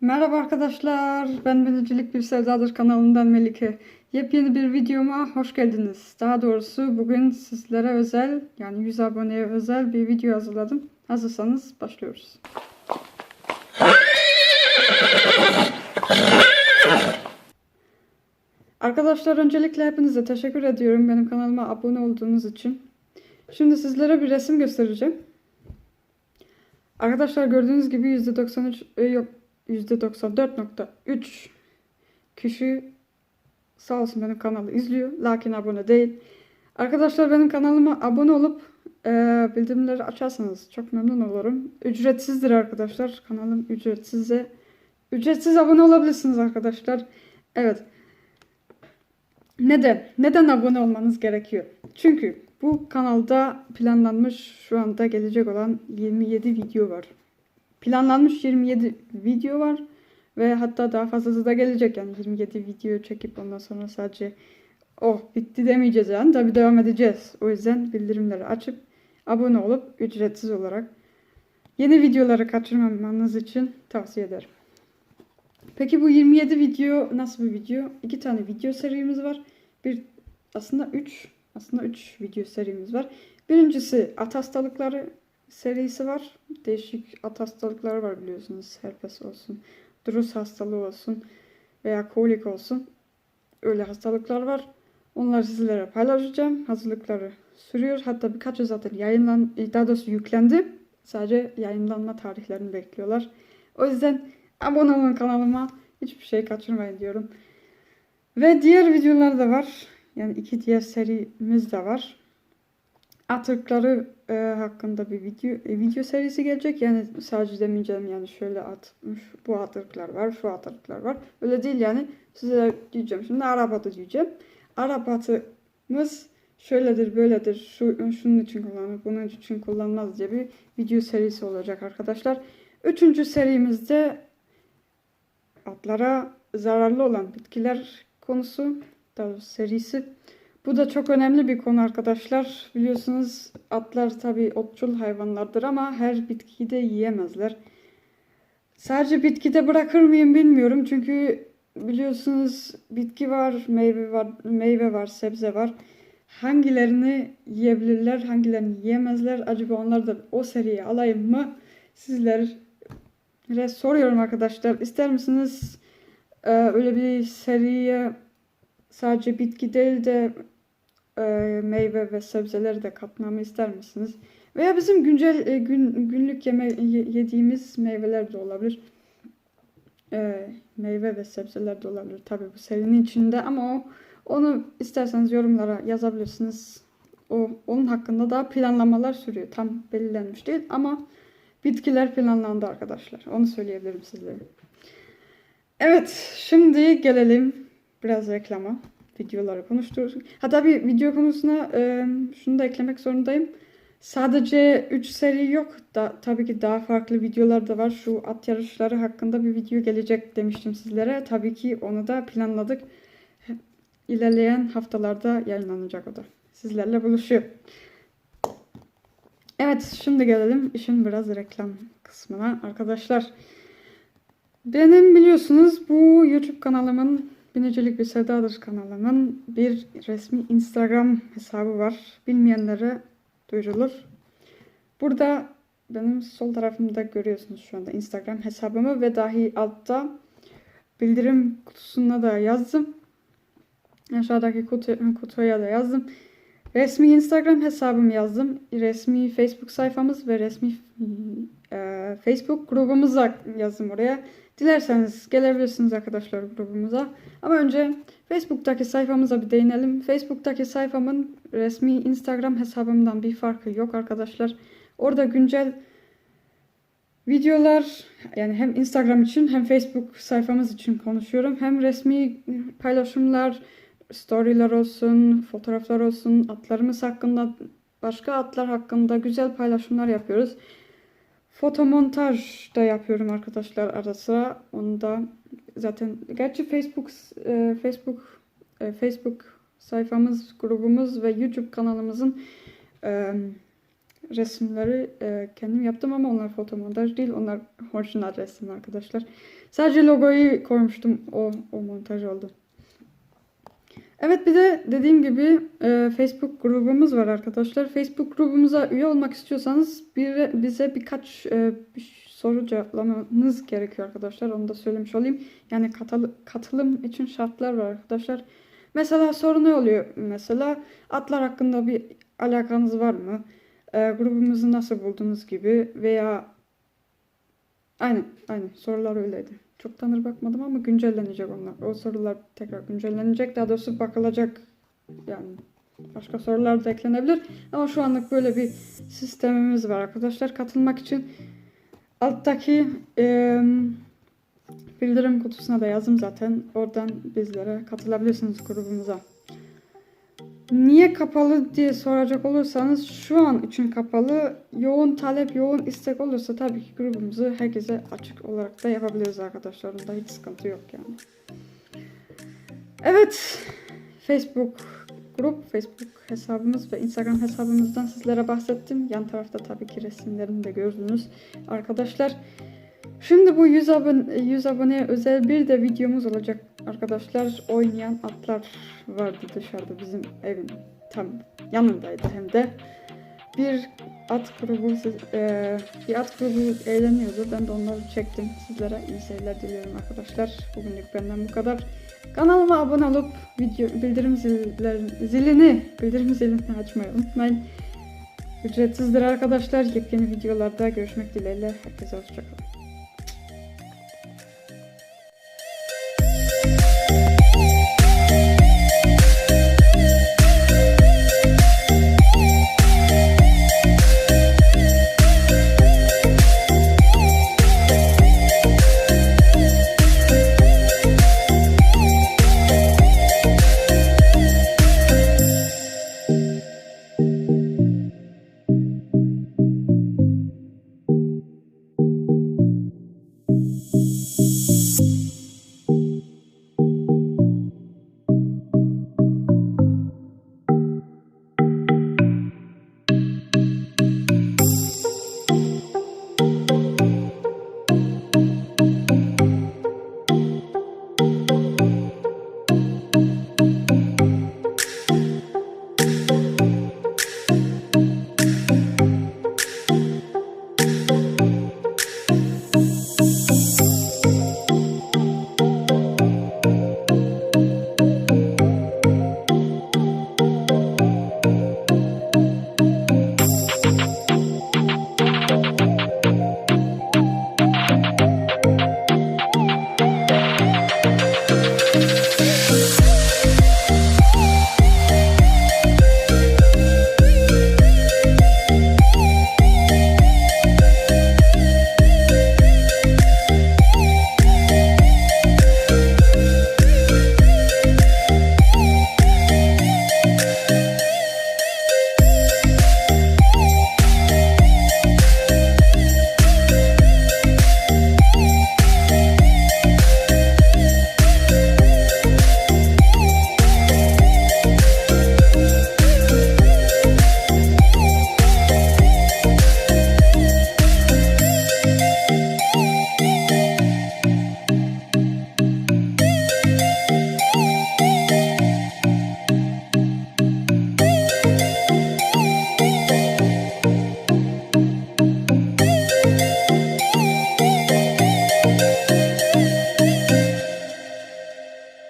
Merhaba arkadaşlar, ben Binicilik Bir Sevdadır kanalından Melike. Yepyeni bir videoma hoş geldiniz. Daha doğrusu bugün sizlere özel, yani 100 aboneye özel bir video hazırladım. Hazırsanız başlıyoruz. Arkadaşlar öncelikle hepinize teşekkür ediyorum benim kanalıma abone olduğunuz için. Şimdi sizlere bir resim göstereceğim. Arkadaşlar gördüğünüz gibi %93 e, yok %94.3 kişi sağ olsun benim kanalı izliyor. Lakin abone değil. Arkadaşlar benim kanalıma abone olup e, bildirimleri açarsanız çok memnun olurum. Ücretsizdir arkadaşlar. Kanalım ücretsizse ücretsiz abone olabilirsiniz arkadaşlar. Evet. Neden? Neden abone olmanız gerekiyor? Çünkü bu kanalda planlanmış şu anda gelecek olan 27 video var. Planlanmış 27 video var ve hatta daha fazlası da gelecek yani 27 video çekip ondan sonra sadece oh bitti demeyeceğiz yani tabi devam edeceğiz. O yüzden bildirimleri açıp abone olup ücretsiz olarak yeni videoları kaçırmamanız için tavsiye ederim. Peki bu 27 video nasıl bir video? İki tane video serimiz var. Bir aslında 3 aslında 3 video serimiz var. Birincisi at hastalıkları serisi var. Değişik at hastalıkları var biliyorsunuz. Herpes olsun, drus hastalığı olsun veya kolik olsun. Öyle hastalıklar var. Onları sizlere paylaşacağım. Hazırlıkları sürüyor. Hatta birkaçı zaten yayınlan, daha doğrusu yüklendi. Sadece yayınlanma tarihlerini bekliyorlar. O yüzden abone olun kanalıma. Hiçbir şey kaçırmayın diyorum. Ve diğer videolar da var. Yani iki diğer serimiz de var. Atıkları e, hakkında bir video e, video serisi gelecek. Yani sadece demeyeceğim yani şöyle at bu atıklar var, şu atıklar var. Öyle değil yani. Size diyeceğim. Şimdi Arap atı diyeceğim. Arap atımız şöyledir, böyledir. Şu şunun için kullanılır, bunun için kullanmaz diye bir video serisi olacak arkadaşlar. Üçüncü serimizde atlara zararlı olan bitkiler konusu, daha serisi. Bu da çok önemli bir konu arkadaşlar. Biliyorsunuz atlar tabi otçul hayvanlardır ama her bitkiyi de yiyemezler. Sadece bitkide bırakır mıyım bilmiyorum. Çünkü biliyorsunuz bitki var, meyve var, meyve var, sebze var. Hangilerini yiyebilirler, hangilerini yiyemezler? Acaba onları da o seriye alayım mı? Sizlere soruyorum arkadaşlar. İster misiniz e, öyle bir seriye sadece bitki değil de e, meyve ve sebzeleri de katmamı ister misiniz? Veya bizim güncel e, gün, günlük yeme, yediğimiz meyveler de olabilir. E, meyve ve sebzeler de olabilir tabii bu serinin içinde ama o onu isterseniz yorumlara yazabilirsiniz. O onun hakkında da planlamalar sürüyor. Tam belirlenmiş değil ama bitkiler planlandı arkadaşlar. Onu söyleyebilirim sizlere. Evet, şimdi gelelim biraz reklama videoları konuşturuyoruz. Hatta bir video konusuna e, şunu da eklemek zorundayım. Sadece 3 seri yok. Da, tabii ki daha farklı videolar da var. Şu at yarışları hakkında bir video gelecek demiştim sizlere. Tabii ki onu da planladık. İlerleyen haftalarda yayınlanacak o da. Sizlerle buluşuyor. Evet şimdi gelelim işin biraz reklam kısmına. Arkadaşlar benim biliyorsunuz bu YouTube kanalımın Binicilik Bir Sevdadır kanalımın bir resmi Instagram hesabı var. Bilmeyenlere duyurulur. Burada benim sol tarafımda görüyorsunuz şu anda Instagram hesabımı ve dahi altta bildirim kutusuna da yazdım. Aşağıdaki kutu, kutuya da yazdım. Resmi Instagram hesabımı yazdım. Resmi Facebook sayfamız ve resmi e, Facebook grubumuza yazdım oraya. Dilerseniz gelebilirsiniz arkadaşlar grubumuza. Ama önce Facebook'taki sayfamıza bir değinelim. Facebook'taki sayfamın resmi Instagram hesabımdan bir farkı yok arkadaşlar. Orada güncel videolar yani hem Instagram için hem Facebook sayfamız için konuşuyorum. Hem resmi paylaşımlar, storyler olsun, fotoğraflar olsun, atlarımız hakkında, başka atlar hakkında güzel paylaşımlar yapıyoruz. Fotomontaj da yapıyorum arkadaşlar ara sıra. Onu da zaten gerçi Facebook e, Facebook e, Facebook sayfamız, grubumuz ve YouTube kanalımızın e, resimleri e, kendim yaptım ama onlar fotomontaj değil. Onlar orijinal resim arkadaşlar. Sadece logoyu koymuştum. O, o montaj oldu. Evet bir de dediğim gibi e, Facebook grubumuz var arkadaşlar. Facebook grubumuza üye olmak istiyorsanız bir, bize birkaç e, bir soru cevaplamanız gerekiyor arkadaşlar. Onu da söylemiş olayım. Yani katıl- katılım için şartlar var arkadaşlar. Mesela soru ne oluyor? Mesela atlar hakkında bir alakanız var mı? E, grubumuzu nasıl buldunuz gibi veya aynen aynen sorular öyleydi. Çok tanır bakmadım ama güncellenecek onlar. O sorular tekrar güncellenecek. Daha doğrusu bakılacak yani başka sorular da eklenebilir. Ama şu anlık böyle bir sistemimiz var arkadaşlar. Katılmak için alttaki eee, bildirim kutusuna da yazdım zaten. Oradan bizlere katılabilirsiniz grubumuza. Niye kapalı diye soracak olursanız şu an için kapalı. Yoğun talep, yoğun istek olursa tabii ki grubumuzu herkese açık olarak da yapabiliriz arkadaşlar. Onda hiç sıkıntı yok yani. Evet. Facebook grup, Facebook hesabımız ve Instagram hesabımızdan sizlere bahsettim. Yan tarafta tabii ki resimlerini de gördünüz arkadaşlar. Şimdi bu 100 abone 100 aboneye özel bir de videomuz olacak arkadaşlar. Oynayan atlar vardı dışarıda bizim evin tam yanındaydı hem de. Bir at grubu e, bir at grubu eğleniyordu. Ben de onları çektim. Sizlere iyi seyirler diliyorum arkadaşlar. Bugünlük benden bu kadar. Kanalıma abone olup video bildirim zillerini, zilini bildirim zilini açmayı unutmayın. Ücretsizdir arkadaşlar. Yepyeni videolarda görüşmek dileğiyle. Herkese hoşçakalın.